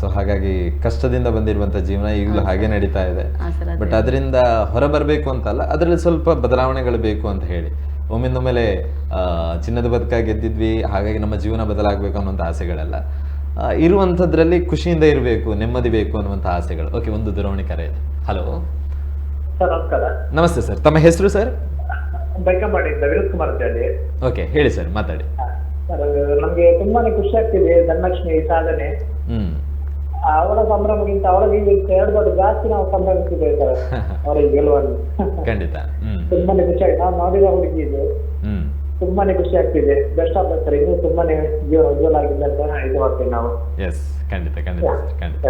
So ಹಾಗಾಗಿ ಕಷ್ಟದಿಂದ ಬಂದಿರುವಂತ ಜೀವನ ಈಗಲೂ ಹಾಗೆ ನಡೀತಾ ಇದೆ. ಬಟ್ ಅದರಿಂದ ಹೊರಬರಬೇಕು ಅಂತಲ್ಲ ಅದರಲ್ಲಿ ಸ್ವಲ್ಪ ಬದಲಾವಣೆಗಳು ಬೇಕು ಅಂತ ಹೇಳಿ. ಒಮ್ಮಿಂದ ಮೇಲೆ ಆ, ಚಿನ್ನದ ಬದುಕ ಗೆದ್ದಿದ್ವಿ ಹಾಗಾಗಿ ನಮ್ಮ ಜೀವನ ಬದಲಾಗಬೇಕು ಅನ್ನುವಂಥ ಆಸೆಗಳೆಲ್ಲ. ಆ, ಇರುವಂಥದ್ರಲ್ಲಿ ಖುಷಿಯಿಂದ ಇರಬೇಕು ನೆಮ್ಮದಿ ಬೇಕು ಅನ್ನುವಂಥ ಆಸೆಗಳು. ಓಕೆ ಒಂದು ದೂರವಾಣಿ ಕರೆ ಇದೆ. ಹಲೋ ಸರ್ ನಮಸ್ಕಾರ. ನಮಸ್ತೆ ಸರ್. ತಮ್ಮ ಹೆಸರು ಸರ್? ವಿನೋದ್ ಕುಮಾರ್ ಅಂತ ಹೇಳಿ. ಓಕೆ ಹೇಳಿ ಸರ್ ಮಾತಾಡಿ. ಸರ್ ನಮ್ಗೆ ತುಂಬಾನೇ ಖುಷಿ ಆಗ್ತಿದೆ. ಧನಲಕ್ಷ್ಮಿ ಸಾಧನೆ. ಹ್ಮ್. ಅವಳ ಸಂಭ್ರಮಕ್ಕಿಂತ ಅವಳಿಗೆ ಈಗ ಎರಡು ದೊಡ್ಡ ಜಾಸ್ತಿ ನಾವು ಸಂಭ್ರಮಿಸಿದ್ದೇವೆ ಸರ್ ಅವಳಿಗೆ ಗೆಲುವನ್ನು. ಖಂಡಿತ. ತುಂಬಾನೇ ಖುಷಿ ಆಗಿದೆ ನಾವು ನೋಡಿರೋ ಹುಡುಗಿ ಇದು ತುಂಬಾನೇ ಖುಷಿ ಆಗ್ತಿದೆ. Best of sir. ಇನ್ನೂ ತುಂಬಾನೇ ಜೀವ ಉಜ್ವಲ ಆಗಿದೆ ಅಂತ ಇದು ಮಾಡ್ತೀವಿ ನಾವು. ಎಸ್ ಖಂಡಿತ ಖಂಡಿತ ಖಂಡಿತ.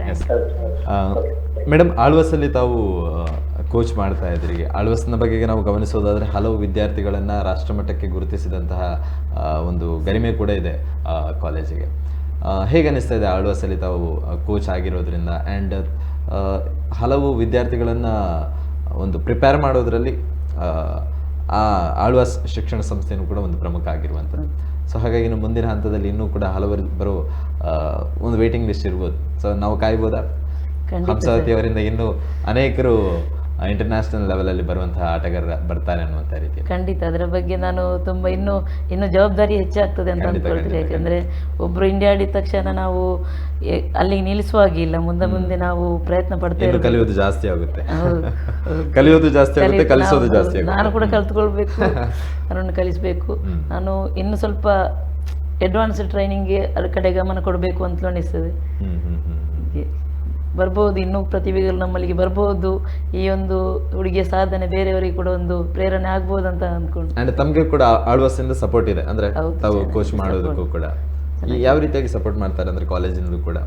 ಮೇಡಮ್. ಮೇಡಮ್ ಆಳ್ವಸಲ್ಲಿ ತಾವು ಕೋಚ್ ಮಾಡ್ತಾ ಇದ್ರಿ. ಆಳ್ವಸ್ನ ಬಗ್ಗೆ ನಾವು ಗಮನಿಸೋದಾದ್ರೆ ಹಲವು ವಿದ್ಯಾರ್ಥಿಗಳನ್ನ ರಾಷ್ಟ್ರಮಟ್ಟಕ್ಕೆ ಗುರುತಿಸಿದಂತಹ ಒಂದು ಗರಿಮೆ ಕೂಡ ಇದೆ ಆ, ಕಾಲೇಜಿಗೆ ಹೇಗೆ ಅನ್ನಿಸ್ತಾ ಇದೆ ಆಳ್ವಸಲ್ಲಿ ತಾವು ಕೋಚ್ ಆಗಿರೋದ್ರಿಂದ? ಆ್ಯಂಡ್ ಹಲವು ವಿದ್ಯಾರ್ಥಿಗಳನ್ನು ಒಂದು ಪ್ರಿಪೇರ್ ಮಾಡೋದ್ರಲ್ಲಿ ಆ, ಆಳ್ವಾಸ್ ಶಿಕ್ಷಣ ಸಂಸ್ಥೆಯನ್ನು ಕೂಡ ಒಂದು ಪ್ರಮುಖ ಆಗಿರುವಂಥದ್ದು. ಸೊ ಹಾಗಾಗಿ ಇನ್ನು ಮುಂದಿನ ಹಂತದಲ್ಲಿ ಇನ್ನೂ ಕೂಡ ಹಲವರು ಬರೋ ಒಂದು ವೇಟಿಂಗ್ ಲಿಸ್ಟ್ ಇರ್ಬೋದು. ಸೊ ನಾವು ಕಾಯ್ಬೋದಾ? ಹಂಸಾವತಿ ಅವರಿಂದ ಇನ್ನೂ ಅನೇಕರು ಇಂಟರ್ನ್ಯಾಷನಲ್ ಲೆವೆಲಲ್ಲಿ ಬರುವಂತಹ ಆಟಗಾರ ಬರ್ತಾರೆ ಅನ್ನುವಂತ ರೀತಿ. ಖಂಡಿತ. ಅದರ ಬಗ್ಗೆ ನಾನು ತುಂಬಾ ಇನ್ನೂ ಇನ್ನೂ ಜವಾಬ್ದಾರಿ ಹೆಚ್ಚಾಗ್ತದೆ ಅಂತ ಅಂದ್ಕೊಳ್ತೀನಿ ಯಾಕಂದ್ರೆ ಒಬ್ರು ಇಂಡಿಯಾ ಆಡಿದ ತಕ್ಷಣ ನಾವು ಅಲ್ಲಿ ಅಲ್ಲಿಗೆ ನಿಲ್ಲಿಸುವ ಹಾಗಿಲ್ಲ. ಮುಂದೆ ಮುಂದೆ ನಾವು ಪ್ರಯತ್ನ ಪಡ್ತೇವೆ. ಕಲಿಯೋದು ಜಾಸ್ತಿ ಆಗುತ್ತೆ. ಕಲಿಯೋದು ಜಾಸ್ತಿ ಆಗುತ್ತೆ ಕಲಿಸೋದು ಜಾಸ್ತಿ ನಾನು ಕೂಡ ಕಲ್ತ್ಕೊಳ್ಬೇಕು. ಅವರನ್ನು ಕಲಿಸಬೇಕು. ನಾನು ಇನ್ನು ಸ್ವಲ್ಪ ಅಡ್ವಾನ್ಸ್ ಟ್ರೈನಿಂಗ್ ಅದ್ರ ಕಡೆ ಗಮನ ಕೊಡಬೇಕು ಅಂತಲೂ ಅನಿಸ್ತದೆ. ಬರ್ಬೋದು ಇನ್ನೂ ಪ್ರತಿಭೆಗಳು ನಮ್ಮಲ್ಲಿಗೆ ಬರ್ಬೋದು ಈ ಒಂದು ಹುಡುಗಿಯ ಸಾಧನೆ ಬೇರೆಯವರಿಗೆ ಕೂಡ ಒಂದು ಪ್ರೇರಣೆ ಆಗ್ಬೋದು ಅಂತ ಅಂದ್ಕೊಂಡು ಅಂಡ್ ತಮಗೆ ಕೂಡ ಆಳ್ವಾಸಿಂದ ಸಪೋರ್ಟ್ ಇದೆ ಅಂದ್ರೆ ತಾವು ಕೋಚ್ ಮಾಡೋದಕ್ಕೂ ಕೂಡ. ಯಾವ ರೀತಿಯಾಗಿ ಸಪೋರ್ಟ್ ಮಾಡ್ತಾರೆ ಅಂದ್ರೆ ಕಾಲೇಜಿನಲ್ಲೂ ಕೂಡ?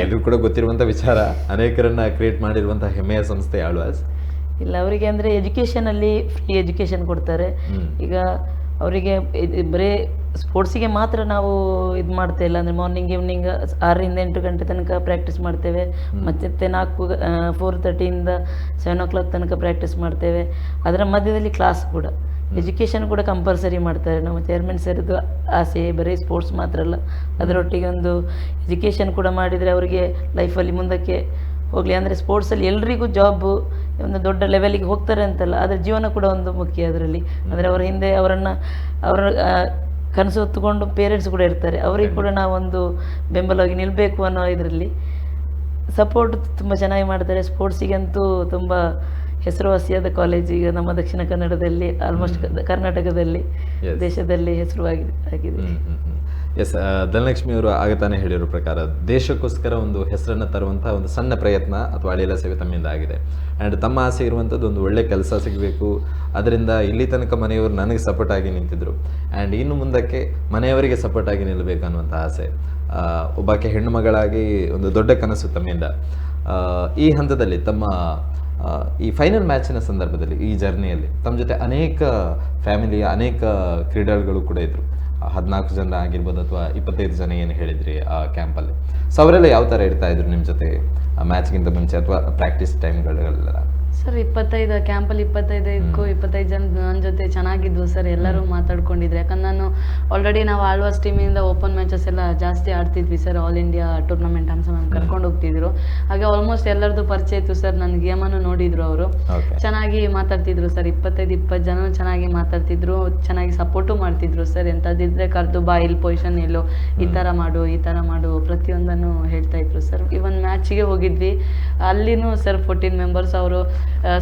ಎಲ್ಲರೂ ಕೂಡ ಗೊತ್ತಿರುವಂತ ವಿಚಾರ ಅನೇಕರನ್ನ ಕ್ರಿಯೇಟ್ ಮಾಡಿರುವಂತಹ ಹೆಮ್ಮೆಯ ಸಂಸ್ಥೆ ಆಳ್ವಾಸ್. ಇಲ್ಲ ಅವರಿಗೆ ಎಜುಕೇಶನ್ ಅಲ್ಲಿ ಫ್ರೀ ಎಜುಕೇಶನ್ ಕೊಡ್ತಾರೆ. ಈಗ ಅವರಿಗೆ ಇದು ಬರೀ ಸ್ಪೋರ್ಟ್ಸಿಗೆ ಮಾತ್ರ ನಾವು ಇದು ಮಾಡ್ತಾ ಇಲ್ಲ. ಅಂದರೆ ಮಾರ್ನಿಂಗ್ ಈವ್ನಿಂಗ್ ಆರರಿಂದ ಎಂಟು ಗಂಟೆ ತನಕ ಪ್ರಾಕ್ಟೀಸ್ ಮಾಡ್ತೇವೆ. ಮತ್ತೆ ನಾಲ್ಕು ಫೋರ್ ತರ್ಟಿಯಿಂದ ಸೆವೆನ್ ಓ ಕ್ಲಾಕ್ ತನಕ ಪ್ರಾಕ್ಟೀಸ್ ಮಾಡ್ತೇವೆ. ಅದರ ಮಧ್ಯದಲ್ಲಿ ಕ್ಲಾಸ್ ಕೂಡ. ಎಜುಕೇಷನ್ ಕೂಡ ಕಂಪಲ್ಸರಿ ಮಾಡ್ತಾರೆ. ನಮ್ಮ ಚೇರ್ಮನ್ ಸರ್ದು ಆಸೆ ಬರೀ ಸ್ಪೋರ್ಟ್ಸ್ ಮಾತ್ರ ಅಲ್ಲ. ಅದರೊಟ್ಟಿಗೆ ಒಂದು ಎಜುಕೇಷನ್ ಕೂಡ ಮಾಡಿದರೆ ಅವರಿಗೆ ಲೈಫಲ್ಲಿ ಮುಂದಕ್ಕೆ ಹೋಗಲಿ. ಅಂದರೆ ಸ್ಪೋರ್ಟ್ಸಲ್ಲಿ ಎಲ್ರಿಗೂ ಜಾಬು ಒಂದು ದೊಡ್ಡ ಲೆವೆಲಿಗೆ ಹೋಗ್ತಾರೆ ಅಂತಲ್ಲ ಆದರೆ ಜೀವನ ಕೂಡ ಒಂದು ಮುಖ್ಯ ಅದರಲ್ಲಿ. ಅಂದರೆ ಅವರ ಹಿಂದೆ ಅವರನ್ನು ಅವರ ಕನಸು ಹೊತ್ತುಕೊಂಡು ಪೇರೆಂಟ್ಸ್ ಕೂಡ ಇರ್ತಾರೆ. ಅವರಿಗೆ ಕೂಡ ನಾವೊಂದು ಬೆಂಬಲವಾಗಿ ನಿಲ್ಲಬೇಕು ಅನ್ನೋ ಇದರಲ್ಲಿ ಸಪೋರ್ಟ್ ತುಂಬ ಚೆನ್ನಾಗಿ ಮಾಡ್ತಾರೆ. ಸ್ಪೋರ್ಟ್ಸಿಗಂತೂ ತುಂಬ ಹೆಸರುವಾಸಿಯಾದ ಕಾಲೇಜ್ ಈಗ ನಮ್ಮ ದಕ್ಷಿಣ ಕನ್ನಡದಲ್ಲಿ ಆಲ್ಮೋಸ್ಟ್ ಕರ್ನಾಟಕದಲ್ಲಿ ದೇಶದಲ್ಲಿ ಹೆಸರುವಾಗಿದೆ ಆಗಿದೆ. ಎಸ್ ಧನಲಕ್ಷ್ಮಿ ಅವರು ಆಗ ತಾನೇ ಹೇಳಿರೋ ಪ್ರಕಾರ ದೇಶಕ್ಕೋಸ್ಕರ ಒಂದು ಹೆಸರನ್ನು ತರುವಂತಹ ಒಂದು ಸಣ್ಣ ಪ್ರಯತ್ನ ಅಥವಾ ಅಳಿಲ ಸೇವೆ ತಮ್ಮಿಂದ ಆಗಿದೆ. ಆ್ಯಂಡ್ ತಮ್ಮ ಆಸೆ ಇರುವಂಥದ್ದು ಒಂದು ಒಳ್ಳೆ ಕೆಲಸ ಸಿಗಬೇಕು. ಅದರಿಂದ ಇಲ್ಲಿ ತನಕ ಮನೆಯವರು ನನಗೆ ಸಪೋರ್ಟ್ ಆಗಿ ನಿಂತಿದ್ರು. ಆ್ಯಂಡ್ ಇನ್ನು ಮುಂದಕ್ಕೆ ಮನೆಯವರಿಗೆ ಸಪೋರ್ಟ್ ಆಗಿ ನಿಲ್ಲಬೇಕು ಅನ್ನುವಂಥ ಆಸೆ. ಒಬ್ಬಾಕೆ ಹೆಣ್ಣು ಮಗಳಾಗಿ ಒಂದು ದೊಡ್ಡ ಕನಸು ತಮ್ಮಿಂದ. ಈ ಹಂತದಲ್ಲಿ ತಮ್ಮ ಈ ಫೈನಲ್ ಮ್ಯಾಚಿನ ಸಂದರ್ಭದಲ್ಲಿ, ಈ ಜರ್ನಿಯಲ್ಲಿ ತಮ್ಮ ಜೊತೆ ಅನೇಕ ಫ್ಯಾಮಿಲಿಯ ಅನೇಕ ಕ್ರೀಡಾಳುಗಳು ಕೂಡ ಇದ್ದರು ಹದಿನಾಲ್ಕು ಜನ ಆಗಿರ್ಬೋದು ಅಥವಾ ಇಪ್ಪತ್ತೈದು ಜನ ಏನು ಹೇಳಿದ್ರಿ ಆ ಕ್ಯಾಂಪಲ್ಲಿ ಸೊ ಅವರೆಲ್ಲ ಯಾವ ಥರ ಇರ್ತಾ ಇದ್ರು ನಿಮ್ಮ ಜೊತೆ ಮ್ಯಾಚ್ಗಿಂತ ಮುಂಚೆ ಅಥವಾ ಪ್ರಾಕ್ಟೀಸ್ ಟೈಮ್ಗಳೆಲ್ಲ ಸರ್ ಇಪ್ಪತ್ತೈದು ಕ್ಯಾಂಪಲ್ಲಿ ಇಪ್ಪತ್ತೈದಕ್ಕೂ ಇಪ್ಪತ್ತೈದು ಜನ ನನ್ನ ಜೊತೆ ಚೆನ್ನಾಗಿದ್ವು ಸರ್ ಎಲ್ಲರೂ ಮಾತಾಡ್ಕೊಂಡಿದ್ರು. ಯಾಕಂದ್ರೆ ನಾನು ಆಲ್ರೆಡಿ ನಾವು ಆಳ್ವಾಸ್ ಟೀಮಿಂದ ಓಪನ್ ಮ್ಯಾಚಸ್ ಎಲ್ಲ ಜಾಸ್ತಿ ಆಡ್ತಿದ್ವಿ ಸರ್ ಆಲ್ ಇಂಡಿಯಾ ಟೂರ್ನಮೆಂಟ್ ಅಂತ ನಾನು ಕರ್ಕೊಂಡು ಹೋಗ್ತಿದ್ರು. ಹಾಗೆ ಆಲ್ಮೋಸ್ಟ್ ಎಲ್ಲರದ್ದು ಪರಿಚಯ ಇತ್ತು ಸರ್ ನನ್ನ ಗೇಮನ್ನು ನೋಡಿದ್ರು ಅವರು. ಚೆನ್ನಾಗಿ ಮಾತಾಡ್ತಿದ್ರು ಸರ್ ಇಪ್ಪತ್ತೈದು ಇಪ್ಪತ್ತು ಜನ ಚೆನ್ನಾಗಿ ಮಾತಾಡ್ತಿದ್ರು ಚೆನ್ನಾಗಿ ಸಪೋರ್ಟು ಮಾಡ್ತಿದ್ರು ಸರ್. ಎಂಥದ್ದಿದ್ರೆ ಕರೆದು ಬಾ ಇಲ್ಲಿ ಪೊಸಿಷನ್ ಎಲ್ಲೋ ಈ ಥರ ಮಾಡು ಈ ಥರ ಮಾಡು ಪ್ರತಿಯೊಂದನ್ನು ಹೇಳ್ತಾ ಇದ್ರು ಸರ್. ಇವನ್ ಮ್ಯಾಚಿಗೆ ಹೋಗಿದ್ವಿ. ಅಲ್ಲಿನೂ ಸರ್ ಫೋರ್ಟೀನ್ ಮೆಂಬರ್ಸ್ ಅವರು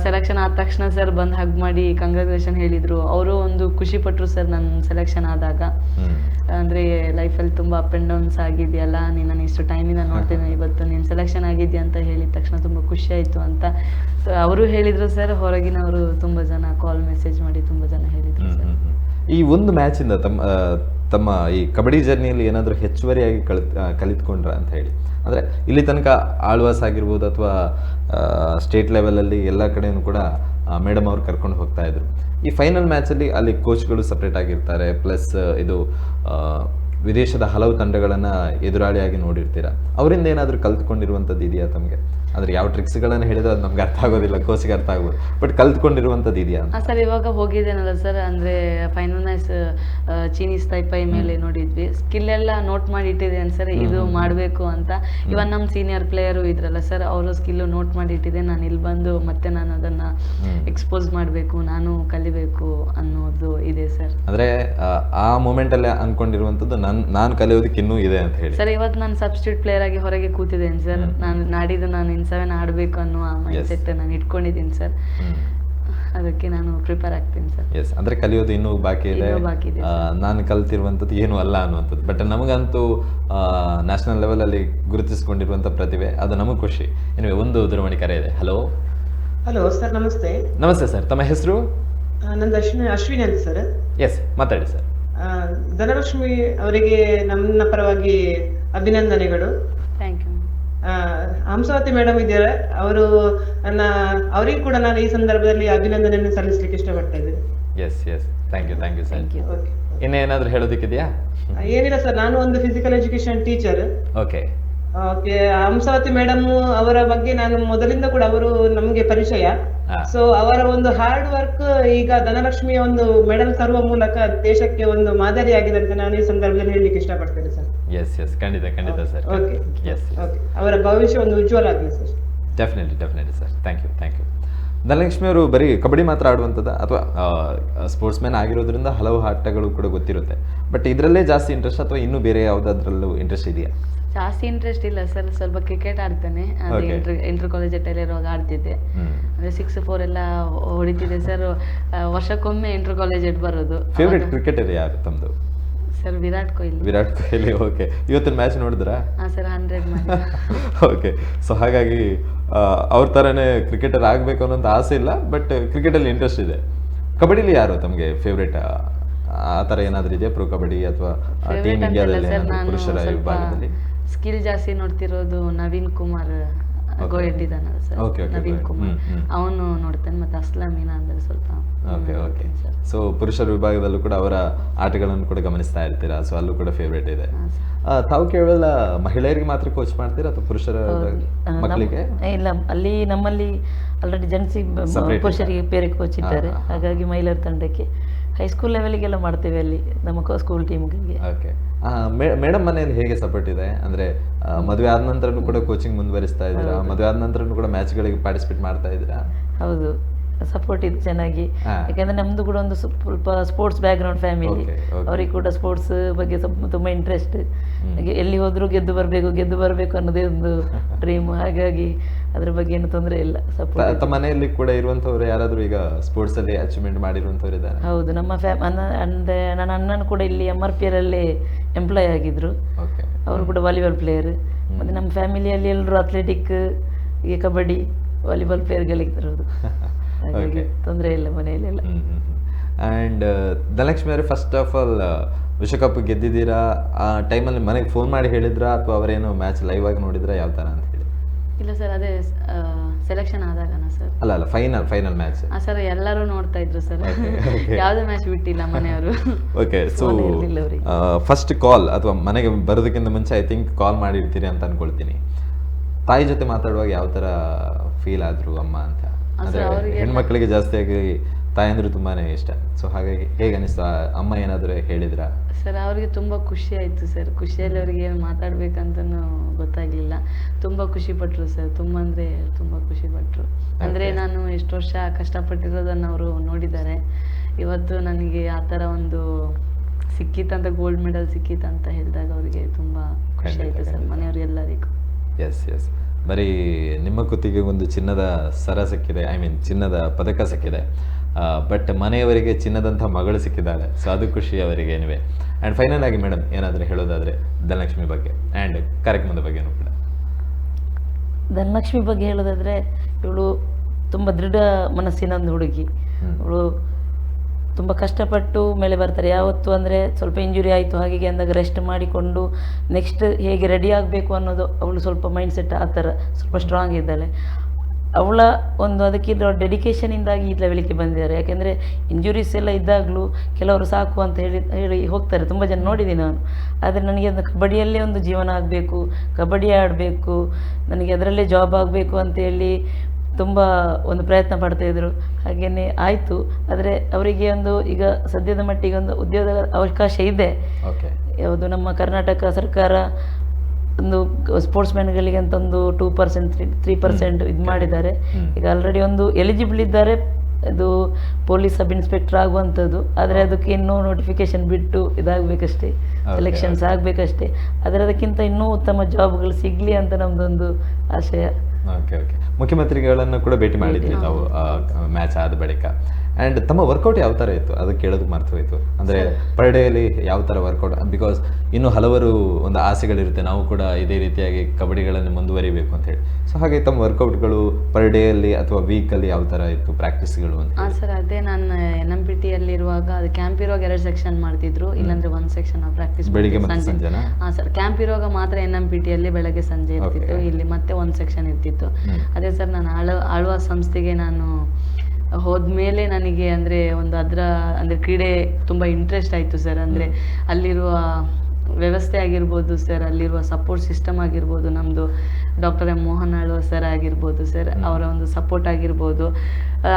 ಸೆಲೆಕ್ಷನ್ ಆದ ತಕ್ಷಣ ಸರ್ ಬಂದು ಹಗ್ ಮಾಡಿ ಕಂಗ್ರ್ಯಾಚುಲೇಷನ್ ಹೇಳಿದ್ರು. ಅವರು ಒಂದು ಖುಷಿ ಪಟ್ಟರು ಸರ್ ನನ್ನ ಸೆಲೆಕ್ಷನ್ ಆದಾಗ. ಅಂದ್ರೆ ಲೈಫಲ್ಲಿ ತುಂಬ ಅಪ್ ಆ್ಯಂಡ್ ಡೌನ್ಸ್ ಆಗಿದೆಯಲ್ಲ ನೀನು ನಾನು ಇಷ್ಟು ಟೈಮಿಂದ ನೋಡ್ತೀನಿ ಇವತ್ತು ನೀನು ಸೆಲೆಕ್ಷನ್ ಆಗಿದ್ಯಾ ಅಂತ ಹೇಳಿದ ತಕ್ಷಣ ತುಂಬ ಖುಷಿ ಆಯ್ತು ಅಂತ. ಅವರು ಹೇಳಿದರು ಸರ್ ಹೊರಗಿನವರು ತುಂಬ ಜನ ಕಾಲ್ ಮೆಸೇಜ್ ಮಾಡಿ ತುಂಬ ಜನ ಹೇಳಿದರು ಸರ್. ಈ ಒಂದು ಮ್ಯಾಚಿಂದ ತಮ್ಮ ತಮ್ಮ ಈ ಕಬಡ್ಡಿ ಜರ್ನಿಯಲ್ಲಿ ಏನಾದರೂ ಹೆಚ್ಚುವರಿಯಾಗಿ ಕಲಿತ್ ಕಲಿತ್ಕೊಂಡ್ರ ಅಂತ ಹೇಳಿ. ಅಂದರೆ ಇಲ್ಲಿ ತನಕ ಆಳ್ವಾಸ್ ಆಗಿರ್ಬೋದು ಅಥವಾ ಸ್ಟೇಟ್ ಲೆವೆಲಲ್ಲಿ ಎಲ್ಲ ಕಡೆಯೂ ಕೂಡ ಮೇಡಮ್ ಅವ್ರು ಕರ್ಕೊಂಡು ಹೋಗ್ತಾ ಇದ್ರು. ಈ ಫೈನಲ್ ಮ್ಯಾಚಲ್ಲಿ ಅಲ್ಲಿ ಕೋಚ್ಗಳು ಸಪ್ರೇಟ್ ಆಗಿರ್ತಾರೆ ಪ್ಲಸ್ ಇದು ವಿದೇಶದ ಹಲವು ತಂಡಗಳನ್ನು ಎದುರಾಳಿಯಾಗಿ ನೋಡಿರ್ತೀರಾ? ಅವರಿಂದ ಏನಾದರೂ ಕಲ್ತ್ಕೊಂಡಿರುವಂಥದ್ದು ಇದೆಯಾ ತಮಗೆ? ಅಂದ್ರೆ ಯಾವ ಟ್ರಿಕ್ಸ್ಗಳನ್ನು ಹೇಳಿದ್ರೆ ಅದು ನಮ್ಗೆ ಅರ್ಥ ಆಗೋದಿಲ್ಲ ಕೋಸಿಗೆ ಅರ್ಥ ಆಗೋದು. ಬಟ್ ಕಲ್ತ್ಕೊಂಡಿರುವಂಥದ್ದು ಇದೆಯಾ ಸರ್ ಇವಾಗ ಹೋಗಿದ್ದೇನಲ್ಲ ಸರ್ ಅಂದ್ರೆ ಫೈನಲ್ ನೈಸ್ ಚೀನೀಸ್ ತೈಪೈ ಮೇಲೆ ನೋಡಿದ್ವಿ. ಸ್ಕಿಲ್ ಎಲ್ಲ ನೋಟ್ ಮಾಡಿ ಇಟ್ಟಿದ್ದೇನೆ ಸರ್ ಇದು ಮಾಡಬೇಕು ಅಂತ. ಇವನ್ ನಮ್ಮ ಸೀನಿಯರ್ ಪ್ಲೇಯರು ಇದ್ರಲ್ಲ ಸರ್ ಅವರು ಸ್ಕಿಲ್ಲು ನೋಟ್ ಮಾಡಿ ಇಟ್ಟಿದ್ದೆ. ನಾನು ಇಲ್ಲಿ ಬಂದು ಮತ್ತೆ ನಾನು ಅದನ್ನ ಎಕ್ಸ್ಪೋಸ್ ಮಾಡಬೇಕು ನಾನು ಕಲಿಬೇಕು ಅನ್ನೋದು ಇದೆ ಸರ್. ಅಂದ್ರೆ ಆ ಮೂಮೆಂಟ್ ಅಲ್ಲಿ ಅಂದ್ಕೊಂಡಿರುವಂಥದ್ದು ನನ್ನ ನಾನು ಕಲಿಯೋದಕ್ಕೆ ಇನ್ನೂ ಇದೆ ಅಂತ ಹೇಳಿ. ಸರ್ ಇವತ್ತು ನಾನು ಸಬ್ಸ್ಟಿಟ್ಯೂಟ್ ಪ್ಲೇಯರ್ ಆಗಿ ಹೊರಗೆ ಕೂತಿದ್ದೇನೆ ಸರ್. ನಾನು ನಾಡಿದ್ದು ನಾನು ಇನ್ ಸೆವೆನ್ ಆಡಬೇಕು ಅನ್ನೋ ಆ ಮೈಂಡ್ ಸೆಟ್ ನಾನು ಇಟ್ಕೊಂಡಿದ್ದೀನಿ ಸರ್. ಅದಕ್ಕೆ ನಾನು ಪ್ರಿಪೇರ್ ಆಗ್ತೀನಿ ಸರ್. ಎಸ್ ಅಂದರೆ ಕಲಿಯೋದು ಇನ್ನೂ ಬಾಕಿ ಇದೆ. ನಾನು ಕಲ್ತಿರುವಂಥದ್ದು ಏನೂ ಅಲ್ಲ ಅನ್ನುವಂಥದ್ದು. ಬಟ್ ನಮಗಂತೂ ನ್ಯಾಷನಲ್ ಲೆವೆಲಲ್ಲಿ ಗುರುತಿಸಿಕೊಂಡಿರುವಂಥ ಪ್ರತಿಭೆ ಅದು ನಮಗೆ ಖುಷಿ. ಏನಿವೆ ಒಂದು ದೂರವಾಣಿ ಕರೆ ಇದೆ. ಹಲೋ ಹಲೋ ಸರ್ ನಮಸ್ತೆ. ನಮಸ್ತೆ ಸರ್ ತಮ್ಮ ಹೆಸರು? ನಂದು ಅಶ್ವಿನಿ ಅಶ್ವಿನಿ ಅಂತ ಸರ್ ಎಸ್ ಮಾತಾಡಿ ಸರ್ ಧನಲಕ್ಷ್ಮಿ ಅವರಿಗೆ ನನ್ನ ಪರವಾಗಿ ಅಭಿನಂದನೆಗಳು. ಥ್ಯಾಂಕ್ ಯು ಆ, ಹಂಸಾವತಿ ಮೇಡಮ್ ಇದ್ದಾರೆ. ಅವರು ನನ್ನ ಅವರಿಗೂ ಕೂಡ ನಾನು ಈ ಸಂದರ್ಭದಲ್ಲಿ ಅಭಿನಂದನೆಯನ್ನು ಸಲ್ಲಿಸಲಿಕ್ಕೆ ಇಷ್ಟಪಡ್ತಾ ಇದ್ದೇನೆ. Yes yes thank you thank you thank you okay ಇನ್ನೇನಾದರೂ ಹೇಳೋದಕ್ಕಿದೆಯಾ? ಏನಿಲ್ಲ ಸರ್ ನಾನು ಒಂದು physical education teacher okay okay Hamsavathi madam ಅವರ ಬಗ್ಗೆ ನಾನು ಮೊದಲಿಂದ ಕೂಡ ಅವರು ನಮ್ಗೆ ಪರಿಚಯ. ಸೊ ಅವರ ಒಂದು ಹಾರ್ಡ್ ವರ್ಕ್ ಈಗ ಧನಲಕ್ಷ್ಮಿಯ ಒಂದು ಮೆಡಲ್ ತರುವ ಮೂಲಕ ದೇಶಕ್ಕೆ ಒಂದು ಮಾದರಿಯಾಗಿದೆ ಅಂತ ನಾನು ಈ ಸಂದರ್ಭದಲ್ಲಿ ಹೇಳಲಿಕ್ಕೆ ಇಷ್ಟಪಡ್ತೇನೆ ಸರ್ ಎಸ್ ಎಸ್ ಖಂಡಿತ ಖಂಡಿತ ಸರ್ ಓಕೆ ಎಸ್ ಓಕೆ ಅವರ ಭವಿಷ್ಯ ಒಂದು ಉಜ್ವಲ ಆಗಲಿ sir definitely definitely sir thank you thank you Dhanalakshmi ಅವರು ಬರೀ ಕಬಡ್ಡಿ ಮಾತ್ರ ಆಡುವಂಥದ್ದು? ಅಥವಾ ಸ್ಪೋರ್ಟ್ಸ್ ಮ್ಯಾನ್ ಆಗಿರೋದ್ರಿಂದ ಹಲವು ಆಟಗಳು ಕೂಡ ಗೊತ್ತಿರುತ್ತೆ. ಬಟ್ ಇದರಲ್ಲೇ ಜಾಸ್ತಿ ಇಂಟ್ರೆಸ್ಟ್ ಅಥವಾ ಇನ್ನೂ ಬೇರೆ ಯಾವುದಾದ್ರಲ್ಲೂ ಇಂಟ್ರೆಸ್ಟ್ ಇದೆಯಾ? ಜಾಸ್ತಿ ಇಂಟ್ರೆಸ್ಟ್ ಇಲ್ಲ ಸರ್. ಸ್ವಲ್ಪ ಕ್ರಿಕೆಟ್ ಆಡ್ತೇನೆ. ಅದೇ. ಇಂಟರ್ ಕಾಲೇಜ್ ಕಾಲೇಜ್ ಇರುವಾಗ ಆಡ್ತಿದ್ದೆ. ಅಂದ್ರೆ ಸಿಕ್ಸ್ ಫೋರ್ ಎಲ್ಲ ಹೊಡಿತಿದ್ದೆ ಸರ್. ವರ್ಷಕ್ಕೊಮ್ಮೆ ಇಂಟರ್ ಕಾಲೇಜ್ ಬರೋದು. ಫೇವ್ರೆಟ್ ಕ್ರಿಕೆಟರ್ ಯಾರು ತಮ್ಮದು ಸರ್ ವಿರಾಟ್ ಕೊಹ್ಲಿ ವಿರಾಟ್ ಕೊಹ್ಲಿ ಓಕೆ ಇವತ್ತಿನ ಮ್ಯಾಚ್ ನೋಡಿದ್ರಾ? ಹಾಂ ಸರ್ ಹಂಡ್ರೆಡ್ ಓಕೆ ಸೊ ಹಾಗಾಗಿ ಅವ್ರ ಥರನೇ ಕ್ರಿಕೆಟರ್ ಆಗಬೇಕು ಅನ್ನೋಂಥ ಆಸೆ ಇಲ್ಲ ಬಟ್ ಕ್ರಿಕೆಟಲ್ಲಿ ಇಂಟ್ರೆಸ್ಟ್ ಇದೆ. ಕಬಡ್ಡಿಲಿ ಯಾರು ತಮಗೆ ಫೇವ್ರೇಟ್ ಆ ಥರ ಏನಾದರೂ ಇದೆಯಾ ಪ್ರೊ ಕಬಡ್ಡಿ ಅಥವಾ ಟೀಮ್ ಇಂಡಿಯಾದಲ್ಲಿ ಪುರುಷರ ವಿಭಾಗದಲ್ಲಿ? ಸ್ಕಿಲ್ ಜಾಸ್ತಿ ನೋಡ್ತಿರೋದು ನವೀನ್ ಕುಮಾರ್. Okay. ಗೋಯಡ್ ಸರ್ ನವೀನ್ ಕುಮಾರ್. ಅವನು ನೋಡ್ತೇನೆ ಮತ್ತೆ ಅಸ್ಲಾಂ ಮೀನಾ ಅಂದ್ರೆ ಸ್ವಲ್ಪ ಓಕೆ ಓಕೆ ಸೊ ಪುರುಷರ ವಿಭಾಗದಲ್ಲೂ ಕೂಡ ಅವರ ಆಟಗಳನ್ನು ಕೂಡ ಗಮನಿಸ್ತಾ ಇರ್ತೀರಾ? ಸೊ ಅಲ್ಲೂ ಕೂಡ ಫೇವ್ರೇಟ್ ಇದೆ. ತಾವು ಕೇವಲ ಮಹಿಳೆಯರಿಗೆ ಮಾತ್ರ ಕೋಚ್ ಮಾಡ್ತೀರಾ ಅಥವಾ ಪುರುಷರ ಮಕ್ಕಳಿಗೆ? ಇಲ್ಲ ಅಲ್ಲಿ ನಮ್ಮಲ್ಲಿ ಆಲ್ರೆಡಿ ಜೆಂಟ್ಸಿ ಪುರುಷರಿಗೆ ಬೇರೆ ಕೋಚ್ ಇದ್ದಾರೆ. ಹಾಗಾಗಿ ಮಹಿಳೆಯರ ತಂಡಕ್ಕೆ ಹೈಸ್ಕೂಲ್ ಲೆವೆಲಿಗೆಲ್ಲ ಮಾಡ್ತೇವೆ ಅಲ್ಲಿ ನಮ್ಮ ಸ್ಕೂಲ್ ಟೀಮ್ಗಳಿಗೆ ಓಕೆ ಮೇಡಮ್ ಮನೆಯಲ್ಲಿ ಹೇಗೆ ಸಪೋರ್ಟ್ ಇದೆ? ಅಂದ್ರೆ ಮದುವೆ ಆದ ನಂತರನೂ ಕೂಡ ಕೋಚಿಂಗ್ ಮುಂದುವರಿಸ್ತಾ ಇದ್ದೀರಾ? ಮದುವೆ ಆದ ನಂತರನೂ ಕೂಡ ಮ್ಯಾಚ್ಗಳಿಗೆ ಪಾರ್ಟಿಸಿಪೇಟ್ ಮಾಡ್ತಾ ಇದ್ದೀರಾ? ಹೌದು. ಸಪೋರ್ಟ್ ಇದೆ ಚೆನ್ನಾಗಿ. ಯಾಕಂದ್ರೆ ನಮ್ದು ಕೂಡ ಒಂದು ಸ್ವಲ್ಪ ಸ್ಪೋರ್ಟ್ಸ್ ಬ್ಯಾಕ್ಗ್ರೌಂಡ್ ಫ್ಯಾಮಿಲಿ. ಅವರಿಗೆ ಕೂಡ ಸ್ಪೋರ್ಟ್ಸ್ ಬಗ್ಗೆ ಸ್ವಲ್ಪ ತುಂಬಾ ಇಂಟ್ರೆಸ್ಟ್ ಎಲ್ಲಿ ಹೋದ್ರು ಗೆದ್ದು ಬರಬೇಕು ಗೆದ್ದು ಬರಬೇಕು ಅನ್ನೋದೇ ಒಂದು ಡ್ರೀಮ್ ಹಾಗಾಗಿ ಅದ್ರ ಬಗ್ಗೆ ಏನು ತೊಂದರೆ ಇಲ್ಲ ಸಪೋರ್ಟ್ ತಮ್ಮ ಮನೆಯಲ್ಲಿ ಕೂಡ ಇರುವಂತವ್ರು ಯಾರಾದ್ರೂ ಈಗ ಸ್ಪೋರ್ಟ್ಸ್ ಅಲ್ಲಿ ಅಚೀವ್ಮೆಂಟ್ ಮಾಡಿರುವಂತವ್ರು ಇದ್ದಾರೆ? ಹೌದು ನಮ್ಮ ಫ್ಯಾಮ್ ಅಂದ್ರೆ ನನ್ನ ಅಣ್ಣನ ಕೂಡ ಇಲ್ಲಿ ಎಂ ಆರ್ ಪಿ ಅಲ್ಲಿ ಎಂಪ್ಲಾಯ್ ಆಗಿದ್ರು. ಅವರು ಕೂಡ ವಾಲಿಬಾಲ್ ಪ್ಲೇಯರ್ ಮತ್ತೆ ನಮ್ಮ ಫ್ಯಾಮಿಲಿಯಲ್ಲಿ ಎಲ್ಲರೂ ಅಥ್ಲೆಟಿಕ್ ಈಗ ಕಬಡ್ಡಿ ವಾಲಿಬಾಲ್ ಪ್ಲೇಯರ್ ಹಾಗಾಗಿ. ತೊಂದರೆ ಇಲ್ಲ ಮನೆಯಲ್ಲೆಲ್ಲ. ಆ್ಯಂಡ್ ಧನಲಕ್ಷ್ಮಿ ಅವರೇ ಫಸ್ಟ್ ಆಫ್ ಆಲ್ ವಿಶ್ವಕಪ್ ಗೆದ್ದಿದ್ದೀರಾ? ಆ ಟೈಮಲ್ಲಿ ಮನೆಗೆ ಫೋನ್ ಮಾಡಿ ಹೇಳಿದ್ರಾ? ಅಥವಾ ಅವರೇನು ಮ್ಯಾಚ್ ಲೈವ್ ಆಗಿ ನೋಡಿದ್ರಾ? ಯಾವ ಥರ ಅಂತ? ಇಲ್ಲ ಸರ್ ಅದೇ ಸೆಲೆಕ್ಷನ್ ಆದಾಗನ ಸರ್? ಅಲ್ಲ ಅಲ್ಲ ಫೈನಲ್ ಫೈನಲ್ ಮ್ಯಾಚ್ ಆ ಸರ್ ಎಲ್ಲರೂ ನೋಡ್ತಾ ಇದ್ರು ಸರ್. ಯಾವುದೇ ಮ್ಯಾಚ್ ಬಿಟ್ಟಿಲ್ಲ ಮನೆಯವರು. ಓಕೆ ಸೊ ಫಸ್ಟ್ ಕಾಲ್ ಅಥವಾ ಮನೆಗೆ ಬರೋದಕ್ಕಿಂತ ಮುಂಚೆ ಐ ಥಿಂಕ್ ಕಾಲ್ ಮಾಡಿರ್ತೀರಿ ಅಂತ ಅನ್ಕೊಳ್ತೀನಿ. ತಾಯಿ ಜೊತೆ ಮಾತಾಡುವಾಗ ಯಾವ ಥರ ಫೀಲ್ ಆದ್ರು ಅಮ್ಮ ಅಂತ? ಅದು ಅಂದ್ರೆ ಹೆಣ್ಮಕ್ಳಿಗೆ ಜಾಸ್ತಿಯಾಗಿ ತಾಯಂದ್ರು ತುಂಬಾನೇ ಇಷ್ಟ. ಸೊ ಹಾಗಾಗಿ ಹೇಗೆ ಅನಿಸ್ತು? ಅಮ್ಮ ಏನಾದರೂ ಹೇಳಿದ್ರಾ? ಸರ್ ಅವ್ರಿಗೆ ತುಂಬ ಖುಷಿ ಆಯಿತು ಸರ್. ಖುಷಿಯಲ್ಲಿ ಅವ್ರಿಗೆ ಏನು ಮಾತಾಡ್ಬೇಕಂತನೂ ಗೊತ್ತಾಗಲಿಲ್ಲ. ತುಂಬ ಖುಷಿ ಪಟ್ರು ಸರ್. ತುಂಬ ಅಂದರೆ ತುಂಬ ಖುಷಿ ಪಟ್ರು. ಅಂದರೆ ನಾನು ಎಷ್ಟು ವರ್ಷ ಕಷ್ಟಪಟ್ಟಿರೋದನ್ನು ಅವರು ನೋಡಿದ್ದಾರೆ. ಇವತ್ತು ನನಗೆ ಆ ಥರ ಒಂದು ಸಿಕ್ಕಿತ್ತಂತ ಗೋಲ್ಡ್ ಮೆಡಲ್ ಸಿಕ್ಕಿತ್ತಂತ ಹೇಳಿದಾಗ ಅವರಿಗೆ ತುಂಬ ಖುಷಿ ಆಯ್ತು ಸರ್. ಮನೆಯವರೆಲ್ಲರಿಗೂ ಎಸ್ ಎಸ್ ಬರೀ ನಿಮ್ಮ ಕುತ್ತಿಗೆ ಒಂದು ಚಿನ್ನದ ಸರ ಸಿಕ್ಕಿದೆ. ಐ ಮೀನ್ ಚಿನ್ನದ ಪದಕ ಸಿಕ್ಕಿದೆ. ಬಟ್ ಮನೆಯವರಿಗೆ ಚಿನ್ನದಂಥ ಮಗಳು ಸಿಕ್ಕಿದ್ದಾಳೆ. ಸೊ ಅದು ಖುಷಿ ಅವರಿಗೆ ಏನಿವೆ ಆ್ಯಂಡ್ ಫೈನಲ್ ಆಗಿ ಮೇಡಮ್ ಏನಾದರೂ ಹೇಳೋದಾದರೆ ಧನಲಕ್ಷ್ಮಿ ಬಗ್ಗೆ ಆ್ಯಂಡ್ ಕಾರ್ಯಕ್ರಮದ ಬಗ್ಗೆನೂ ಕೂಡ. ಧನಲಕ್ಷ್ಮಿ ಬಗ್ಗೆ ಹೇಳೋದಾದ್ರೆ ಇವಳು ತುಂಬ ದೃಢ ಮನಸ್ಸಿನ ಒಂದು ಹುಡುಗಿ. ಇವಳು ಅವಳು ತುಂಬ ಕಷ್ಟಪಟ್ಟು ಮೇಲೆ ಬರ್ತಾರೆ. ಯಾವತ್ತು ಅಂದರೆ ಸ್ವಲ್ಪ ಇಂಜುರಿ ಆಯಿತು ಹಾಗೆ ಅಂದಾಗ ರೆಸ್ಟ್ ಮಾಡಿಕೊಂಡು ನೆಕ್ಸ್ಟ್ ಹೇಗೆ ರೆಡಿ ಆಗಬೇಕು ಅನ್ನೋದು ಅವಳು ಸ್ವಲ್ಪ ಮೈಂಡ್ ಸೆಟ್ ಆ ಥರ ಸ್ವಲ್ಪ ಸ್ಟ್ರಾಂಗ್ ಇದ್ದಾಳೆ. ಅವಳ ಒಂದು ಅದಕ್ಕಿರೋ ಡೆಡಿಕೇಶನಿಂದಾಗಿ ಈ ಲೆವೆಲಿಗೆ ಬಂದಿದ್ದಾರೆ. ಯಾಕೆಂದರೆ ಇಂಜುರೀಸ್ ಎಲ್ಲ ಇದ್ದಾಗಲೂ ಕೆಲವರು ಸಾಕು ಅಂತ ಹೇಳಿ ಹೇಳಿ ಹೋಗ್ತಾರೆ. ತುಂಬ ಜನ ನೋಡಿದ್ದೀನಿ ನಾನು. ಆದರೆ ನನಗೆ ಒಂದು ಕಬಡ್ಡಿಯಲ್ಲೇ ಒಂದು ಜೀವನ ಆಗಬೇಕು ಕಬಡ್ಡಿ ಆಡಬೇಕು ನನಗೆ ಅದರಲ್ಲೇ ಜಾಬ್ ಆಗಬೇಕು ಅಂತೇಳಿ ತುಂಬ ಒಂದು ಪ್ರಯತ್ನ ಪಡ್ತಾಯಿದ್ರು ಹಾಗೆಯೇ ಆಯಿತು. ಆದರೆ ಅವರಿಗೆ ಒಂದು ಈಗ ಸದ್ಯದ ಮಟ್ಟಿಗೆ ಒಂದು ಉದ್ಯೋಗದ ಅವಕಾಶ ಇದೆ. ಯಾವುದು ನಮ್ಮ ಕರ್ನಾಟಕ ಸರ್ಕಾರ ಒಂದು ಸ್ಪೋರ್ಟ್ಸ್ ಮ್ಯಾನ್ಗಳಿಗೆ ಅಂತ ಒಂದು two percent three three percent ಇದು ಮಾಡಿದ್ದಾರೆ. ಈಗ ಆಲ್ರೆಡಿ ಒಂದು ಎಲಿಜಿಬಲ್ ಇದ್ದಾರೆ. ಅದು ಪೊಲೀಸ್ ಸಬ್ ಇನ್ಸ್ಪೆಕ್ಟರ್ ಆಗುವಂಥದ್ದು. ಆದರೆ ಅದಕ್ಕೆ ಇನ್ನೂ ನೋಟಿಫಿಕೇಶನ್ ಬಿಟ್ಟು ಇದಾಗಬೇಕಷ್ಟೇ. Elections selections ಆಗಬೇಕಷ್ಟೇ. ಆದರೆ ಅದಕ್ಕಿಂತ ಇನ್ನೂ ಉತ್ತಮ ಜಾಬ್ಗಳು ಸಿಗಲಿ ಅಂತ ನಮ್ಮದೊಂದು ಆಶಯ. Okay okay. ಮುಖ್ಯಮಂತ್ರಿಗಳನ್ನು ಕೂಡ ಭೇಟಿ ಮಾಡಿದ್ವಿ ನಾವು ಮ್ಯಾಚ್ ಆದ ಬಳಿಕ. ಆ್ಯಂಡ್ ತಮ್ಮ ವರ್ಕೌಟ್ ಯಾವ ಥರ ಇತ್ತು? ಅದು ಕೇಳೋದಕ್ಕೆ ಮರ್ತು ಹೋಯಿತು. ಅಂದರೆ ಪರ್ ಡೇಯಲ್ಲಿ ಯಾವ ಥರ ವರ್ಕೌಟ್ ಬಿಕಾಸ್ ಇನ್ನೂ ಹಲವರು ಒಂದು ಆಸೆಗಳಿರುತ್ತೆ ನಾವು ಕೂಡ ಇದೇ ರೀತಿಯಾಗಿ ಕಬಡ್ಡಿಗಳನ್ನು ಮುಂದುವರಿಬೇಕು ಅಂತ ಹೇಳಿ. ಸೊ ಹಾಗೆ ತಮ್ಮ ವರ್ಕೌಟ್ಗಳು ಪರ್ ಡೇಯಲ್ಲಿ ಅಥವಾ ವೀಕಲ್ಲಿ ಯಾವ ಥರ ಇತ್ತು ಪ್ರಾಕ್ಟೀಸ್ಗಳು ಅಂತ ಹಾಂ. ಸರ್ ಅದೇ ನಾನು ಎನ್ ಎಂ ಪಿ ಟಿಯಲ್ಲಿರುವಾಗ ಅದು ಕ್ಯಾಂಪ್ ಇರುವಾಗ ಎರಡು ಸೆಕ್ಷನ್ ಮಾಡ್ತಿದ್ರು. ಇಲ್ಲಾಂದ್ರೆ ಒಂದು ಸೆಕ್ಷನ್ ಪ್ರಾಕ್ಟೀಸ್ ಬೆಳಿಗ್ಗೆ ಸಂಜೆ? ಹಾಂ ಸರ್ ಕ್ಯಾಂಪ್ ಇರುವಾಗ ಮಾತ್ರ ಎನ್ ಎಂ ಪಿ ಟಿಯಲ್ಲಿ ಬೆಳಗ್ಗೆ ಸಂಜೆ ಇರ್ತಿತ್ತು. ಇಲ್ಲಿ ಮತ್ತೆ ಒಂದು ಸೆಕ್ಷನ್ ಇರ್ತಿತ್ತು. ಅದೇ ಸರ್ ನಾನು ಆಳ ಆಳುವ ಸಂಸ್ಥೆಗೆ ನಾನು ಹೋದ್ಮೇಲೆ ನನಗೆ ಅಂದರೆ ಒಂದು ಅದರ ಅಂದರೆ ಕ್ರೀಡೆ ತುಂಬ ಇಂಟ್ರೆಸ್ಟ್ ಆಯಿತು ಸರ್ ಅಂದರೆ ಅಲ್ಲಿರುವ ವ್ಯವಸ್ಥೆ ಆಗಿರ್ಬೋದು ಸರ್ ಅಲ್ಲಿರುವ ಸಪೋರ್ಟ್ ಸಿಸ್ಟಮ್ ಆಗಿರ್ಬೋದು ನಮ್ಮದು doctor M Mohan Alva sir ಆಗಿರ್ಬೋದು ಸರ್ ಅವರ ಒಂದು ಸಪೋರ್ಟ್ ಆಗಿರ್ಬೋದು.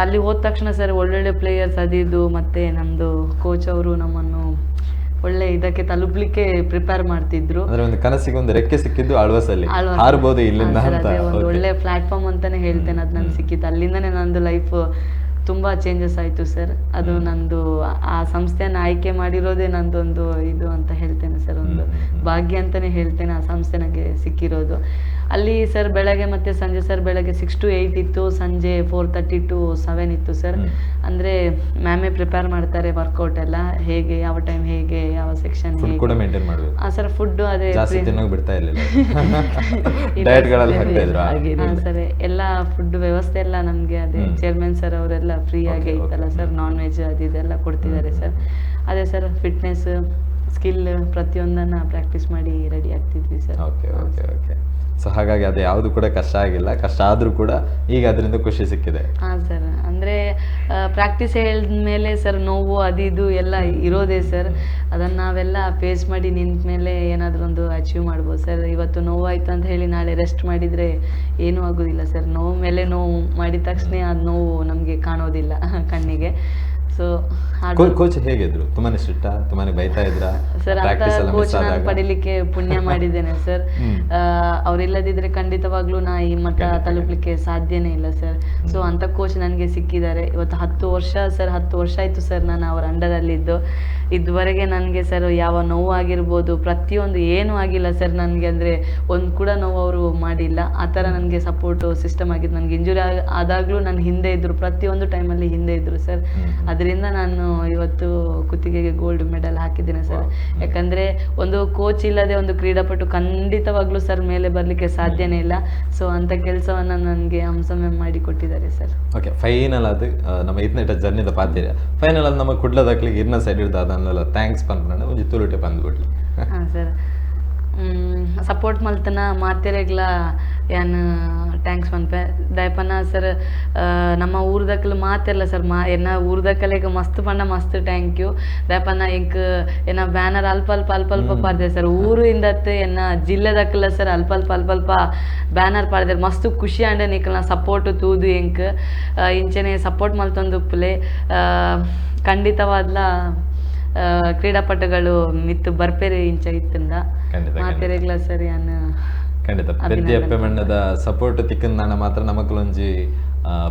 ಅಲ್ಲಿ ಹೋದ ತಕ್ಷಣ ಸರ್ ಒಳ್ಳೊಳ್ಳೆ ಪ್ಲೇಯರ್ಸ್ ಅದಿದ್ದು ಮತ್ತು ನಮ್ಮದು ಕೋಚ್ ಅವರು ನಮ್ಮನ್ನು ಒಳ್ಳೆ ಇದಕ್ಕೆ ತಲುಪಲಿಕ್ಕೆ ಪ್ರಿಪೇರ್ ಮಾಡ್ತಿದ್ರು. ಒಂದು ಕನಸಿಗೆ ಒಂದು ರೆಕ್ಕೆ ಸಿಕ್ಕಿದ್ದು ಆಳ್ವಾಸಲ್ಲಿ ಆಳ್ವಾಸ್. ಹಾರ್ಬೋದು ಇಲ್ಲಿಂದ ಒಂದು ಒಳ್ಳೆ ಪ್ಲಾಟ್ಫಾರ್ಮ್ ಅಂತಾನೆ ಹೇಳ್ತೇನೆ ಅದು ನನ್ಗೆ ಸಿಕ್ಕಿತ್ತು ಅಲ್ಲಿಂದನೇ ನಂದು ಲೈಫ್ ತುಂಬಾ ಚೇಂಜಸ್ ಆಯಿತು ಸರ್ ಅದು ನಂದು ಆ- ಸಂಸ್ಥೆಯನ್ನು ಸಂಸ್ಥೆನ ಆಯ್ಕೆ ಮಾಡಿರೋದೇ ನಂದೊಂದು ಇದು ಅಂತ ಹೇಳ್ತೇನೆ ಸರ್ ಒಂದು. ಭಾಗ್ಯ ಅಂತಲೇ ಹೇಳ್ತೇನೆ ಆ ಸಂಸ್ಥೆ ನನಗೆ ಸಿಕ್ಕಿರೋದು. ಅಲ್ಲಿ ಸರ್ ಬೆಳಗ್ಗೆ ಮತ್ತೆ ಸಂಜೆ ಸರ್ ಬೆಳಗ್ಗೆ ಸಿಕ್ಸ್ ಟು ಏಯ್ಟ್ ಇತ್ತು ಸಂಜೆ ಫೋರ್ ತರ್ಟಿ ಟು ಸೆವೆನ್ ಇತ್ತು ಸರ್. ಅಂದ್ರೆ ಮ್ಯಾಮೇ ಪ್ರಿಪೇರ್ ಮಾಡ್ತಾರೆ ವರ್ಕೌಟ್ ಎಲ್ಲ ಹೇಗೆ ಯಾವ ಟೈಮ್ ಹೇಗೆ ಯಾವ ಸೆಕ್ಷನ್ ಫುಡ್ ಕೂಡ ಮೇಂಟೈನ್ ಮಾಡಬೇಕು. ಆ ಸರ್ ಫುಡ್ ಅದೇ ಜಾಸ್ತಿ free- ತಿನ್ನೋಕೆ ಬಿಡ್ತಾ ಇರ್ಲಿಲ್ಲ. ಇಲ್ಲ ಡಯಟ್ಗಳಲ್ಲಿ ಸರ್, ಹಾಕ್ತಾ ಇದ್ರು. ಹಾಗೆ. ಸರ್ ಎಲ್ಲ ಫುಡ್ ವ್ಯವಸ್ಥೆ ಎಲ್ಲ ನಮಗೆ ಅದೇ. ಚೇರ್ಮನ್ ಸರ್ ಅವರೆಲ್ಲ ಫ್ರೀ ಆಗಿ ಇತ್ತಲ್ಲ ಐತಲ್ಲ ಸರ್ ನಾನ್ ವೆಜ್ ಅದು ಇದೆಲ್ಲ ಕೊಡ್ತಿದ್ದಾರೆ ಸರ್. ಅದೇ ಸರ್ ಫಿಟ್ನೆಸ್ ಸ್ಕಿಲ್ ಪ್ರತಿಯೊಂದನ್ನ ಪ್ರಾಕ್ಟೀಸ್ ಮಾಡಿ ready ಆಗ್ತಿದ್ವಿ sir. Okay okay okay so ಹಾಗಾಗಿ ಅದು ಯಾವುದು ಕೂಡ ಕಷ್ಟ ಆಗಿಲ್ಲ. ಕಷ್ಟ ಆದರೂ ಕೂಡ ಈಗ ಅದರಿಂದ ಖುಷಿ ಸಿಕ್ಕಿದೆ. ಹಾಂ, ಸರ್. ಅಂದರೆ ಪ್ರಾಕ್ಟೀಸ್ ಮೇಲೆ ಸರ್ ನೋವು ಅದು ಇದು ಎಲ್ಲ ಇರೋದೇ ಸರ್. ಅದನ್ನು ನಾವೆಲ್ಲ ಫೇಸ್ ಮಾಡಿ ನಿಂತ ಮೇಲೆ ಏನಾದರೂ ಒಂದು ಅಚೀವ್ ಮಾಡ್ಬೋದು ಸರ್. ಇವತ್ತು ನೋವಾಯ್ತು ಅಂತ ಹೇಳಿ ನಾಳೆ ರೆಸ್ಟ್ ಮಾಡಿದರೆ ಏನೂ ಆಗೋದಿಲ್ಲ ಸರ್. ನೋವು ಮೇಲೆ ನೋವು ಮಾಡಿದ ತಕ್ಷಣ ಅದು ನೋವು ನಮಗೆ ಕಾಣೋದಿಲ್ಲ ಕಣ್ಣಿಗೆ. ಸೊ ಕೋಚ್ ಹೇಗಿದ್ರು? ತುಂಬಾನೇ ಸ್ಟ್ರಿಕ್ಟ ತುಂಬಾನೇ ಬೈತಾ ಇದ್ರ? ಸರ್ ಅಂತ ಕೋಚ್ ನಾನು ಪಡಿಲಿಕ್ಕೆ ಪುಣ್ಯ ಮಾಡಿದ್ದೇನೆ ಸರ್. ಅವರಿಲ್ಲದಿದ್ರೆ ಖಂಡಿತವಾಗ್ಲೂ ನಾ ಈ ಮಟ್ಟ ತಲುಪ್ಲಿಕ್ಕೆ ಸಾಧ್ಯನೇ ಇಲ್ಲ ಸರ್ ಸೊ ಅಂತ ಕೋಚ್ ನನಗೆ ಸಿಕ್ಕಿದ್ದಾರೆ. ಇವತ್ತು ಹತ್ತು ವರ್ಷ ಸರ್ ಹತ್ತು ವರ್ಷ ಆಯ್ತು ಸರ್ ನಾನು ಅವರ ಅಂಡರಲ್ಲಿದ್ದು ಇದುವರೆಗೆ ನನಗೆ ಸರ್ ಯಾವ ನೋವು ಆಗಿರ್ಬೋದು ಪ್ರತಿಯೊಂದು ಏನೂ ಆಗಿಲ್ಲ ಸರ್ ನನಗೆ ಅಂದರೆ ಒಂದು ಕೂಡ ನೋವು ಅವರು ಮಾಡಿಲ್ಲ. ಆ ಥರ ನನಗೆ ಸಪೋರ್ಟು ಸಿಸ್ಟಮ್ ಆಗಿದ್ದು ನನಗೆ ಇಂಜುರಿ ಆದಾಗಲೂ ನನ್ನ ಹಿಂದೆ ಇದ್ದರು ಪ್ರತಿಯೊಂದು ಟೈಮಲ್ಲಿ ಹಿಂದೆ ಇದ್ದರು ಸರ್. ಅದರಿಂದ ನಾನು ಇವತ್ತು ಕುತ್ತಿಗೆಗೆ ಗೋಲ್ಡ್ ಮೆಡಲ್ ಹಾಕಿದ್ದೀನಿ ಸರ್. ಯಾಕಂದರೆ ಒಂದು ಕೋಚ್ ಇಲ್ಲದೆ ಒಂದು ಕ್ರೀಡಾಪಟು ಖಂಡಿತವಾಗ್ಲೂ ಸರ್ ಮೇಲೆ ಬರಲಿಕ್ಕೆ ಸಾಧ್ಯನೇ ಇಲ್ಲ. ಸೊ ಅಂತ ಕೆಲಸವನ್ನು ನನಗೆ ಹಂಸಮೆ ಮಾಡಿ ಕೊಟ್ಟಿದ್ದಾರೆ ಸರ್. ಓಕೆ ಫೈನಲ್ ಅದು ನಮ್ಮ ಇದನ್ನ ಜರ್ನಿದ ಪಾತ್ರ. ಫೈನಲ್ ಅದು ನಮ್ಮ ಕುಡ್ಲದಾಕ್ಲಿಗೆ ಇನ್ನ ಸೈಡ್ ಇಡ್ದು ಅದನ್ನೆಲ್ಲ ಥ್ಯಾಂಕ್ಸ್ ಪಂದ್ರಣ ಒಂಜಿ ತುಳುಟೆ ಬಂದ್ಬಿಡ್ಲಿ. ಹಾಂ ಸರ್. ಸಪೋರ್ಟ್ ಮಲ್ತನ ಮಾತೆರೆಗ್ಲ ಏನ್ ಥ್ಯಾಂಕ್ಸ್ ಪನ್ಪೆ ದಯಪನ ಸರ್ ನಮ್ಮ ಊರ್ದಕ್ಕಲು ಮಾತೆಲ್ಲ ಸರ್ ಮಾ ಎನ್ನ ಊರ್ದಕ್ಕಲೆಗ್ ಮಸ್ತ್ ಪಂಡ ಮಸ್ತ್ ಥ್ಯಾಂಕ್ ಯು ದಯಪನ ಇಂಕ್ ಎನ್ನ ಬ್ಯಾನರ್ ಅಲ್ಪ ಅಲ್ಪ ಅಲ್ಪ ಅಲ್ಪ. ಪಾಡ್ದೆ ಸರ್. ಊರು ಇಂದತ್ತೆ ಎನ್ನ ಜಿಲ್ಲೆದಕ್ಕಲ್ಲ ಸರ್ ಅಲ್ಪ ಅಲ್ಪ ಅಲ್ಪ ಅಲ್ಪ ಬ್ಯಾನರ್ ಪಾಡ್ದೆ ಮಸ್ತ್ ಖುಷಿ ಅಂಡೆ ನಿಕ್ಲ ಸಪೋರ್ಟ್ ತೂದು ಇಂಕ್. ಇಂಚನೆ ಸಪೋರ್ಟ್ ಮಲ್ತೊಂದುಪ್ಪಲೆ. ಖಂಡಿತವಾದ್ಲ ಆ, ಕ್ರೀಡಾಪಟುಗಳು ಮಿತ್ತು ಬರ್ಪೇರಿ ಇಂಚ ಇತ್ತಿಂದ. ಮಾತೆರೆಗ್ಲ ಸರಿ ಅನ್ನ ಖಂಡಿತ. ಪೆದ್ದಿ ಅಪ್ಪೆ ಮಣ್ಣದ ಸಪೋರ್ಟ್ ತಿಕ್ಕಂದಾಣ ಮಾತ್ರ ನಮಕ್ಲೊಂಜಿ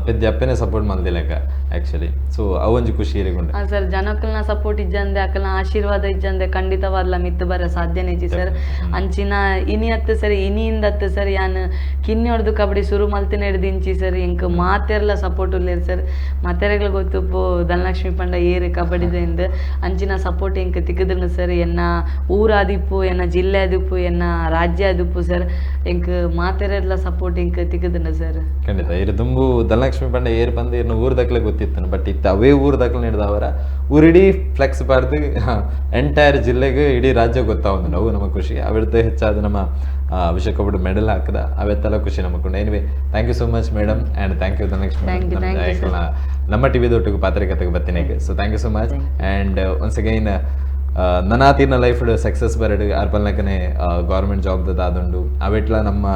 ಪೆದ್ದಿ ಅಪ್ಪೆನೆ ಸಪೋರ್ಟ್ ಮಲ್ದಿಲೆಕ ಆಕ್ಚುಲಿ ಸೊ ಅವೊಂಜಿ ಖುಷಿ ಇರಿಗುಂಡು. ಹಾಂ ಸರ್ ಜನಕ್ಕಲ್ನ ಸಪೋರ್ಟ್ ಇಜ್ಜಂದೆ ಅಕಲ್ನ ಆಶೀರ್ವಾದ ಇಜ್ಜಂದೆ ಖಂಡಿತವಾದ್ಲ ಮಿತ್ತು ಬರ ಸಾಧ್ಯನೇ ಇಜ್ಜಿ ಸರ್. ಅಂಚಿನ ಇನಿ ಹತ್ತು ಸರಿ ಇನಿಯಿಂದ ಹತ್ತು ಸರ್ ಯಾನ್ ಕಿನ್ನಿ ಹೊಡೆದು ಕಬಡ್ಡಿ ಶುರು ಮಲ್ತಿನ ಹಿಡ್ದು ಇಂಚಿ ಸರ್ ಇಂಕ್ ಮಾತೆರ್ಲ ಸಪೋರ್ಟ್ ಉಲ್ಲೇರು ಸರ್ ಮಾತೆರೆಗ್ಲ ಗೊತ್ತು ಧನಲಕ್ಷ್ಮಿ ಪಂಡ ಏರು ಕಬಡ್ಡಿದಿಂದ ಅಂಚಿನ ಸಪೋರ್ಟ್ ಇಂಕ್ ತಿಕ್ಕದ್ರು ಸರ್ ಎನ್ನ ಊರಾದಿಪ್ಪು ಎನ್ನ ಜಿಲ್ಲೆ ಅದಿಪ್ಪು ಎನ್ನ ರಾಜ್ಯ ಅದಿಪ್ಪು ಸರ್ ಎಂಕ್ ಮಾತೆರೆಲ್ಲ ಸಪೋರ್ಟ್ ಇಂಕ್ ತಿಕ್ಕದ್ರು ಸರ್ ಖಂಡಿತ. ಇರು ದುಂಬು ಧನಲಕ್ಷ್ಮಿ ಪಂಡ ಏರ್ ಬಂದು ಇನ್ನು ಊರ್ ದಕ್ಲೆ ಗೊತ್ತಿತ್ತು ಬಟ್ ಇತ್ತು ಅವೇ ಊರ್ದಾಗ ನಡೆದವರ ಊರಿಡೀ ಫ್ಲೆಕ್ಸ್ ಬಾರ್ದು ಎಂಟೈರ್ ಜಿಲ್ಲೆಗೆ ಇಡೀ ರಾಜ್ಯ ಗೊತ್ತಾವೊಂದು ನಾವು ನಮ್ಮ ಖುಷಿ ಅವ್ರದ್ದು ಹೆಚ್ಚಾದ ನಮ್ಮ ಅಭಿಷೇಕ್ ವಿಶ್ವಕಪ್ ಮೆಡಲ್ ಹಾಕದ. ಅವೆತ್ತೆಲ್ಲ ಖುಷಿ ನಮಕೊಂಡು ಏನ್ವಿ thank you so much madam and thank you Dhanalakshmi. ನಮ್ಮ ಟಿ ವಿದೊಟ್ಟಿಗೆ ಪಾತ್ರಿಕತೆಗೆ ಬರ್ತೀನಿ so thank you so much and once again ನನಾತಿನ life success ಬರಡು ಅರ್ಪಲ್ನಕನೆ ಗೌರ್ಮೆಂಟ್ ಜಾಬ್ ದಾದುಂಡು ಅವೆಟ್ಲ ನಮ್ಮ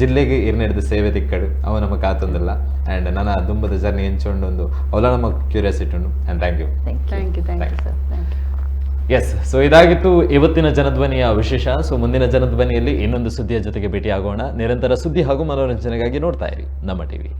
ಜಿಲ್ಲೆಗೆ ಇರ್ನೆಡ್ದು ಸೇವೆ ತಿಕ್ಕಡು ಅವು ನಮಗೆ ಕಾತೊಂದಿಲ್ಲ. ಆ್ಯಂಡ್ ನನ್ನ ದುಂಬದ ಜರ್ನಿ ಎಂಚೊಂಡು ಒಂದು ಅವಲ ನಮ್ಮ ಕ್ಯೂರಿಯಾಸಿಟಿ ಉಂಡು and thank you thank you thank sir you yes so ಇದಾಗಿತ್ತು ಇವತ್ತಿನ ಜನಧ್ವನಿಯ ವಿಶೇಷ. ಸೊ ಮುಂದಿನ ಜನಧ್ವನಿಯಲ್ಲಿ ಇನ್ನೊಂದು ಸುದ್ದಿಯ ಜೊತೆಗೆ ಭೇಟಿಯಾಗೋಣ. ನಿರಂತರ ಸುದ್ದಿ ಹಾಗೂ ಮನೋರಂಜನೆಗಾಗಿ ನೋಡ್ತಾ ಇರಿ ನಮ್ಮ ಟಿವಿ